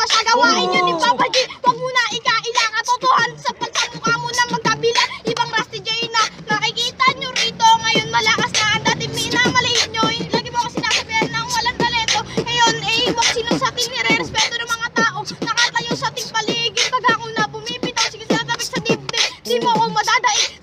pa sa gawain nyo ni Papa G. Huwag mo na ikaila katotohan sa pagkamukha mo na magkabila. Ibang Rusty J na nakikita nyo rito. Ngayon malakas na ang dating minamaliit nyo. Lagi mo ako sinasabihan ng walang talento. Ngayon, eh, mo sinusating nire-respeto ng mga tao. Nakatayo sa ating paligid. Pag ako na bumipitaw, sige sila tabik sa dibdib. Di mo ako madadaig.